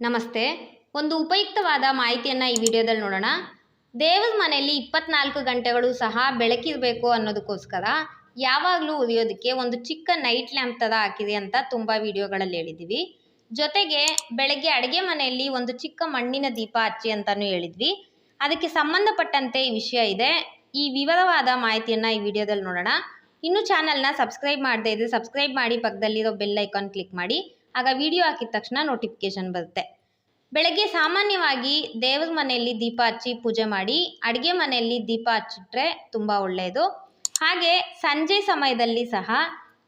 ನಮಸ್ತೆ. ಒಂದು ಉಪಯುಕ್ತವಾದ ಮಾಹಿತಿಯನ್ನು ಈ ವಿಡಿಯೋದಲ್ಲಿ ನೋಡೋಣ. ದೇವರ ಮನೆಯಲ್ಲಿ ಇಪ್ಪತ್ನಾಲ್ಕು ಗಂಟೆಗಳು ಸಹ ಬೆಳಕಿರಬೇಕು ಅನ್ನೋದಕ್ಕೋಸ್ಕರ ಯಾವಾಗಲೂ ಉರಿಯೋದಕ್ಕೆ ಒಂದು ಚಿಕ್ಕ ನೈಟ್ ಲ್ಯಾಂಪ್ ಥರ ಹಾಕಿದೆ ಅಂತ ತುಂಬ ವಿಡಿಯೋಗಳಲ್ಲಿ ಹೇಳಿದ್ವಿ. ಜೊತೆಗೆ ಬೆಳಗ್ಗೆ ಅಡುಗೆ ಮನೆಯಲ್ಲಿ ಒಂದು ಚಿಕ್ಕ ಮಣ್ಣಿನ ದೀಪ ಹಚ್ಚಿ ಅಂತಲೂ ಹೇಳಿದ್ವಿ. ಅದಕ್ಕೆ ಸಂಬಂಧಪಟ್ಟಂತೆ ಈ ವಿಷಯ ಇದೆ. ಈ ವಿವರವಾದ ಮಾಹಿತಿಯನ್ನು ಈ ವಿಡಿಯೋದಲ್ಲಿ ನೋಡೋಣ. ಇನ್ನೂ ಚಾನಲ್ನ ಸಬ್ಸ್ಕ್ರೈಬ್ ಮಾಡದೇ ಇದ್ದರೆ ಸಬ್ಸ್ಕ್ರೈಬ್ ಮಾಡಿ, ಪಕ್ಕದಲ್ಲಿರೋ ಬೆಲ್ ಐಕಾನ್ ಕ್ಲಿಕ್ ಮಾಡಿ. ಆಗ ವಿಡಿಯೋ ಹಾಕಿದ ತಕ್ಷಣ ನೋಟಿಫಿಕೇಶನ್ ಬರುತ್ತೆ. ಬೆಳಗ್ಗೆ ಸಾಮಾನ್ಯವಾಗಿ ದೇವ್ರ ಮನೆಯಲ್ಲಿ ದೀಪ ಹಚ್ಚಿ ಪೂಜೆ ಮಾಡಿ, ಅಡುಗೆ ಮನೆಯಲ್ಲಿ ದೀಪ ಹಚ್ಚಿಟ್ರೆ ತುಂಬ ಒಳ್ಳೆಯದು ಹಾಗೆ ಸಂಜೆ ಸಮಯದಲ್ಲಿ ಸಹ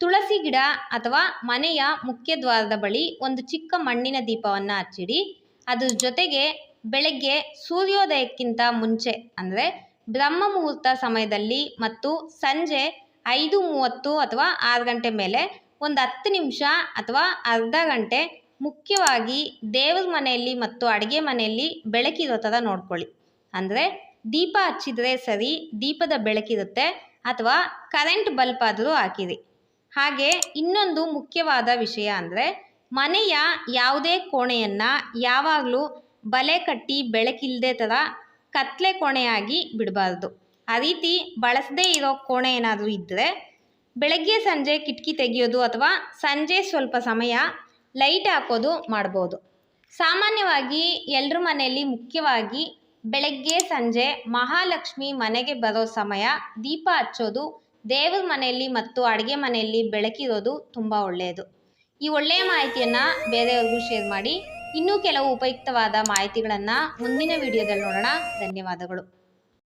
ತುಳಸಿ ಗಿಡ ಅಥವಾ ಮನೆಯ ಮುಖ್ಯ ದ್ವಾರದ ಬಳಿ ಒಂದು ಚಿಕ್ಕ ಮಣ್ಣಿನ ದೀಪವನ್ನು ಹಚ್ಚಿಡಿ. ಅದ್ರ ಜೊತೆಗೆ ಬೆಳಗ್ಗೆ ಸೂರ್ಯೋದಯಕ್ಕಿಂತ ಮುಂಚೆ, ಅಂದರೆ ಬ್ರಹ್ಮ ಮುಹೂರ್ತ ಸಮಯದಲ್ಲಿ ಮತ್ತು ಸಂಜೆ ಐದು ಮೂವತ್ತು ಅಥವಾ ಆರು ಗಂಟೆ ಮೇಲೆ ಒಂದು ಹತ್ತು ನಿಮಿಷ ಅಥವಾ ಅರ್ಧ ಗಂಟೆ ಮುಖ್ಯವಾಗಿ ದೇವ್ರ ಮನೆಯಲ್ಲಿ ಮತ್ತು ಅಡುಗೆ ಮನೆಯಲ್ಲಿ ಬೆಳಕಿರೋ ಥರ ನೋಡ್ಕೊಳ್ಳಿ. ಅಂದರೆ ದೀಪ ಹಚ್ಚಿದ್ರೆ ಸರಿ, ದೀಪದ ಬೆಳಕಿರುತ್ತೆ ಅಥವಾ ಕರೆಂಟ್ ಬಲ್ಪ್ ಆದರೂ ಹಾಕಿರಿ. ಹಾಗೆ ಇನ್ನೊಂದು ಮುಖ್ಯವಾದ ವಿಷಯ ಅಂದರೆ ಮನೆಯ ಯಾವುದೇ ಕೋಣೆಯನ್ನು ಯಾವಾಗಲೂ ಬಲೆ ಕಟ್ಟಿ ಬೆಳಕಿಲ್ಲದೆ ಥರ ಕತ್ತಲೆ ಕೋಣೆಯಾಗಿ ಬಿಡಬಾರ್ದು. ಆ ರೀತಿ ಬಳಸದೇ ಇರೋ ಕೋಣೆ ಏನಾದರೂ ಇದ್ದರೆ ಬೆಳಗ್ಗೆ ಸಂಜೆ ಕಿಟಕಿ ತೆಗೆಯೋದು ಅಥವಾ ಸಂಜೆ ಸ್ವಲ್ಪ ಸಮಯ ಲೈಟ್ ಹಾಕೋದು ಮಾಡ್ಬೋದು. ಸಾಮಾನ್ಯವಾಗಿ ಎಲ್ಲರ ಮನೆಯಲ್ಲಿ ಮುಖ್ಯವಾಗಿ ಬೆಳಗ್ಗೆ ಸಂಜೆ ಮಹಾಲಕ್ಷ್ಮಿ ಮನೆಗೆ ಬರೋ ಸಮಯ ದೀಪ ಹಚ್ಚೋದು, ದೇವ್ರ ಮನೆಯಲ್ಲಿ ಮತ್ತು ಅಡುಗೆ ಮನೆಯಲ್ಲಿ ಬೆಳಕಿರೋದು ತುಂಬ ಒಳ್ಳೆಯದು. ಈ ಒಳ್ಳೆಯ ಮಾಹಿತಿಯನ್ನು ಬೇರೆಯವ್ರಿಗೂ ಶೇರ್ ಮಾಡಿ. ಇನ್ನೂ ಕೆಲವು ಉಪಯುಕ್ತವಾದ ಮಾಹಿತಿಗಳನ್ನು ಮುಂದಿನ ವಿಡಿಯೋದಲ್ಲಿ ನೋಡೋಣ. ಧನ್ಯವಾದಗಳು.